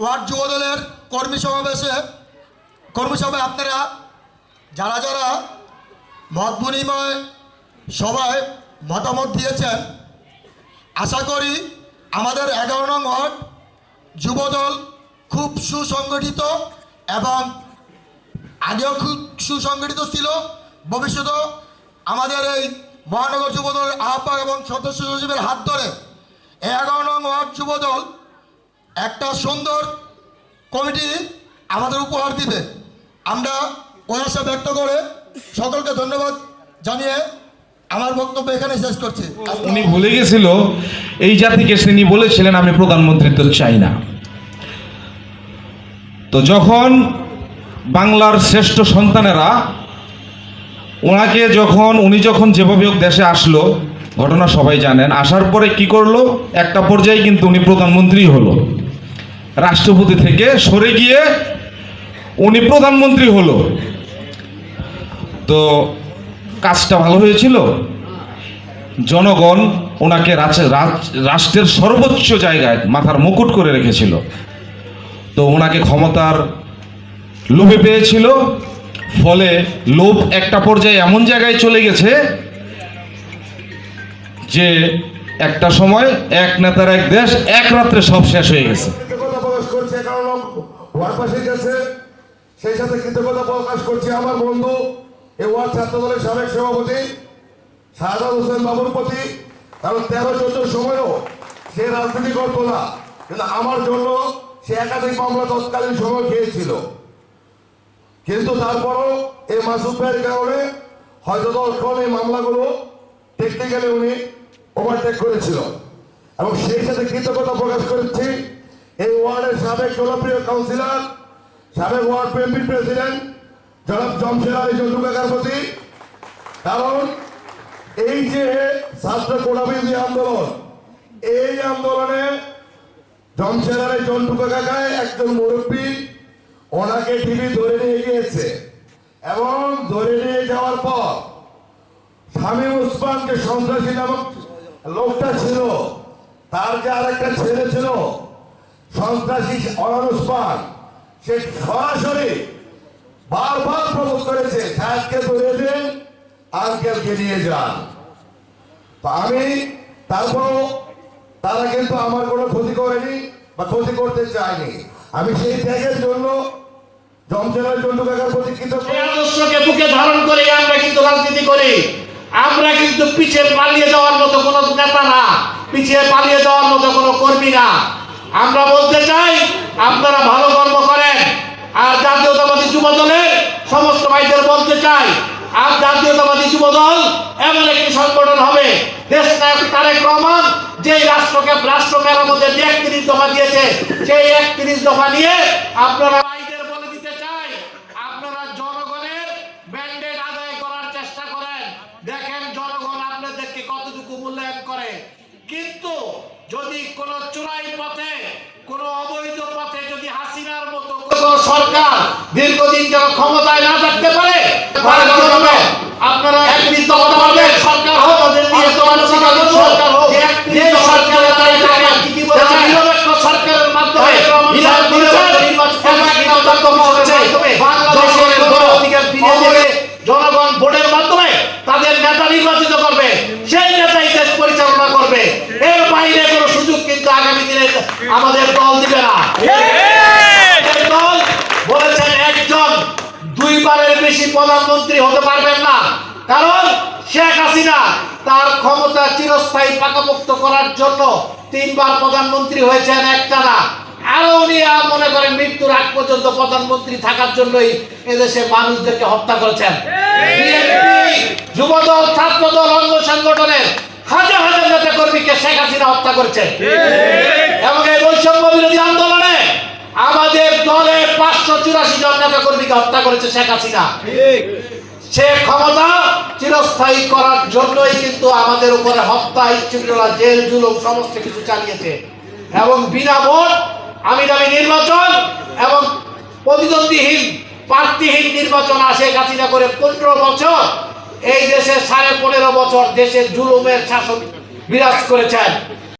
Word যুবদলের কর্মী সমাবেশে, কর্মী সভায় আপনারা, যারা যারা মত বিনিময় সভায় মতামত দিয়েছেন, আশা করি আমাদের এগারো নং ওয়ার্ড যুবদল খুব সুসংগঠিত এবং আগেও খুব সুসংগঠিত ছিল। ভবিষ্যতেও আমাদের এই মহানগর যুবদলের আহ্বায়ক এবং সদস্য সচিবের হাত ধরে এগারো নং ওয়ার্ড যুবদল একটা সুন্দর কমিটি আমাদের উপহার দিবে। আমরা ওই ব্যক্ত করে সকলকে ধন্যবাদ জানিয়ে আমার বক্তব্য এখানে শেষ করছি। উনি ভুলে গেছিল, এই জাতিকে তিনি বলেছিলেন, আমি প্রধানমন্ত্রিত্ব চাই না। তো যখন বাংলার শ্রেষ্ঠ সন্তানেরা, ওনাকে যখন, উনি যখন যেভাবে দেশে আসলো, ঘটনা সবাই জানেন, আসার পরে কি করল? একটা পর্যায়ে কিন্তু উনি প্রধানমন্ত্রী হলো। রাষ্ট্রপতি থেকে সরে গিয়ে উনি প্রধানমন্ত্রী হলো। তো কাজটা ভালো হয়েছিল। জনগণ ওনাকে রাষ্ট্রের সর্বোচ্চ জায়গায় মাথার মুকুট করে রেখেছিল। তো ওনাকে ক্ষমতার লোভে পেয়েছিল। ফলে লোভ একটা পর্যায়ে এমন জায়গায় চলে গেছে যে একটা সময় এক নেতার এক দেশ এক রাত্রে সব শেষ হয়ে গেছে। কারণ ওয়ার্ডবাসীর কাছে সেই সাথে কৃতজ্ঞতা প্রকাশ করছি আমার বন্ধু এই ওয়ার্ড ছাত্র দলের সাবেক সভাপতি শাহাদ হোসেন বাবুর প্রতি। কারণ তেরো চোদ্দ সময়ও সে রাজনীতি করতো না, কিন্তু আমার জন্য সে একাধিক মামলা তৎকালীন সময় খেয়েছিল। কিন্তু তারপরও এই মাসুদ ভাইয়ের কারণে হয়তো দশক্ষণ এই মামলাগুলো টেকনিক্যালি উনি ওভারটেক করেছিল। এবং সেই সাথে কৃতজ্ঞতা প্রকাশ করছি এই ওয়ার্ডের সাবেক জনপ্রিয় কাউন্সিলর, সাবেক ওয়ার্ড বিএনপির প্রেসিডেন্ট, জনাব জমশেদ আলী চন্দ্র কাকার কারণ এই যে ছাত্র কোটাবিরোধী আন্দোলন, এই আন্দোলনে জমশেদ আলী চন্দ্র কাকায় একজন মুরব্বী, ওনাকে টিভি ধরে নিয়ে গিয়েছে। এবং ধরে নিয়ে যাওয়ার পর স্বামী উসমান যে সন্ত্রাসী নামক লোকটা ছিল, তার যে আরেকটা ছেলে ছিল সন্ত্রাসী অনার উসমান সে সরাসরি বারবার প্রবোধ করেছে সাহেবকে ধরে দিন আঙ্কেলকে নিয়ে যান। আমি তারপর তারা কিন্তু আমার কোনো ক্ষতি করেনি বা ক্ষতি করতে চায়নি। আমি সেই ত্যাগের জন্য জমজেলার জন্য কাকার প্রতি কৃতজ্ঞ। বুকে ধারণ করে আমরা কিন্তু রাজনীতি করি। আমরা কিন্তু পিছিয়ে পালিয়ে যাওয়ার মতো কোনো নেতা না, পিছিয়ে পালিয়ে যাওয়ার মতো কোনো কর্মী না। আমরা বলতে চাই, আপনারা ভালো কর্ম করেন, আর জাতীয়তাবাদী যুব দলের সমস্ত ভাইদের বলতে চাই, আর জাতীয়তাবাদী যুব দল এমন একটি সংগঠন হবে, দেশ নায়ক তারেক রহমান যে রাষ্ট্রকে রাষ্ট্র মেরামতের যে একত্রিশ দফা দিয়েছে, সেই একত্রিশ দফা নিয়ে আপনারা বলে দিতে আপনারা আদায় করার চেষ্টা করেন। দেখেন জনগণ আপনাদেরকে কতটুকু মূল্যায়ন করে। কিন্তু যদি কোন চোরাই পথে কোন অবৈধ পথে যদি হাসিনার মতো কোন সরকার দীর্ঘদিন যেন ক্ষমতায় না থাকতে পারে আপনারা একদিন তো হতে পারবেন সরকার হোক সরকার হোক সরকারের মাধ্যমে জনগণ ভোটের মাধ্যমে তাদের নেতা নির্বাচিত করবে। সেই নেতাই দেশ পরিচালনা করবে। এর বাইরে কোনো সুযোগ কিন্তু আগামী দিনে আমাদের দল দিবে না। দল বলেছেন একজন দুইবারের বেশি প্রধানমন্ত্রী হতে পারবেন না। কারণ শেখ হাসিনা তার ক্ষমতা চিরস্থায়ী পাকাপোক্ত করার জন্য তিনবার প্রধানমন্ত্রী হয়েছেন একটানা। আরও উনি মনে করেন মৃত্যুর আগ পর্যন্ত প্রধানমন্ত্রী থাকার জন্যই এদেশে মানুষদেরকে হত্যা করেছেন। বিএনপি যুবদল ছাত্রদল অঙ্গ সংগঠনের হাজার হাজার নেতা কর্মীকে শেখ হাসিনা হত্যা করেছে। এবং এই বৈষম্য বিরোধী আন্দোলনে আমাদের দলে পাঁচশো চুরাশি জন নেতা কর্মীকে হত্যা করেছে শেখ হাসিনা। সে ক্ষমতা চিরস্থায়ী করার জন্যই কিন্তু আমাদের উপরে হত্যা ইচ্ছুকরা জেল, জুলুম সমস্ত কিছু চালিয়েছে। এবং বিনা ভোট আমি দামি নির্বাচন এবং প্রতিদ্বন্দ্বীহীন, প্রার্থীহীন নির্বাচন আসে হাসিনা করে পনেরো বছর এই দেশে সাড়ে পনেরো বছর দেশে জুলুমের শাসন বিরাজ করেছেন।